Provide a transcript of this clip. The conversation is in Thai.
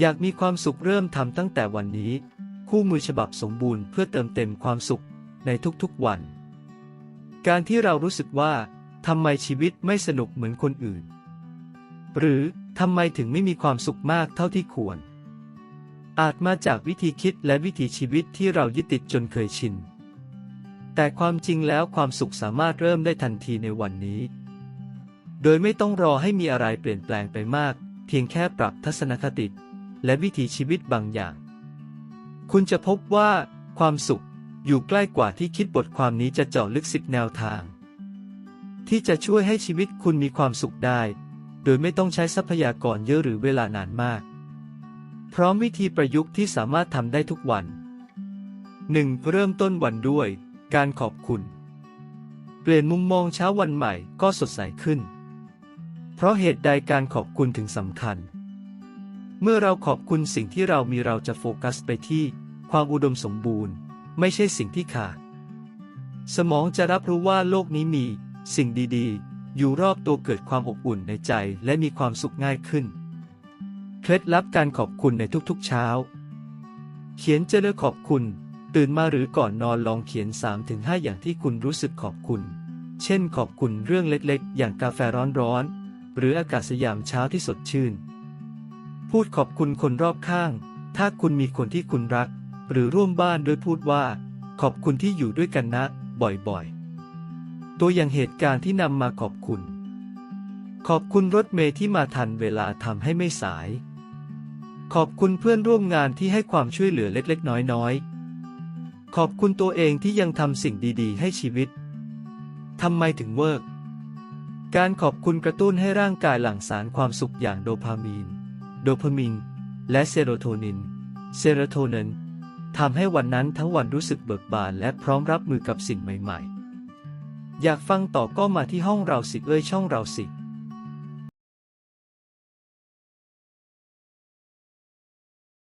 อยากมีความสุขเริ่มทำตั้งแต่วันนี้ คู่มือฉบับสมบูรณ์เพื่อเติมเต็มความสุขในทุกๆวัน การที่เรารู้สึกว่าทำไมชีวิตไม่สนุกเหมือนคนอื่น หรือทำไมถึงไม่มีความสุขมากเท่าที่ควร อาจมาจากวิธีคิดและวิถีชีวิตที่เรายึดติดจนเคยชิน แต่ความจริงแล้วความสุขสามารถเริ่มได้ทันทีในวันนี้ โดยไม่ต้องรอให้มีอะไรเปลี่ยนแปลงไปมาก เพียงแค่ปรับทัศนคติ และวิถีชีวิตบางอย่าง คุณจะพบว่าความสุขอยู่ใกล้กว่าที่คิดบทความนี้จะเจาะลึกสิบแนวทาง ที่จะช่วยให้ชีวิตคุณมีความสุขได้ โดยไม่ต้องใช้ทรัพยากรเยอะหรือเวลานานมาก พร้อมวิธีประยุกต์ที่สามารถทำได้ทุกวัน 1. เริ่มต้นวันด้วย การขอบคุณ เปลี่ยนมุมมองเช้าวันใหม่ก็สดใสขึ้น เพราะเหตุใดการขอบคุณถึงสำคัญ เมื่อเราขอบคุณสิ่งที่เรามีเราจะโฟกัสไปที่ ความอุดมสมบูรณ์ ไม่ใช่สิ่งที่ขาด สมองจะรับรู้ว่าโลกนี้มี สิ่งดีๆ อยู่รอบตัวเกิดความอบอุ่นในใจและมีความสุขง่ายขึ้น เคล็ดลับการขอบคุณในทุกๆเช้า เขียนเจริญขอบคุณ ตื่นมาหรือก่อนนอนลองเขียน 3-5 อย่างที่คุณรู้สึกขอบคุณ เช่น ขอบคุณเรื่องเล็กๆ อย่างกาแฟร้อนๆหรืออากาศยามเช้าที่สดชื่น พูดขอบคุณคนรอบข้าง ถ้าคุณมีคนที่คุณรัก หรือร่วมบ้านด้วยพูดว่า ขอบคุณที่อยู่ด้วยกันนะ บ่อยๆ ตัวอย่างเหตุการณ์ที่นำมาขอบคุณ ขอบคุณรถเมล์ที่มาทันเวลาทำให้ไม่สาย ขอบคุณเพื่อนร่วมงานที่ให้ความช่วยเหลือเล็กๆ น้อยๆ ขอบคุณตัวเองที่ยังทำสิ่งดีๆ ให้ชีวิตทำไมถึงเวิร์กการขอบคุณกระตุ้นให้ร่างกายหลั่งสารความสุขอย่างโดพามีน โดพามิน และเซโรโทนิน เซโรโทนินทำให้วันนั้นทั้งวันรู้สึกเบิกบานและพร้อมรับมือกับสิ่งใหม่ ๆ อยากฟังต่อก็มาที่ห้องเราสิเอ้ยช่องเราสิ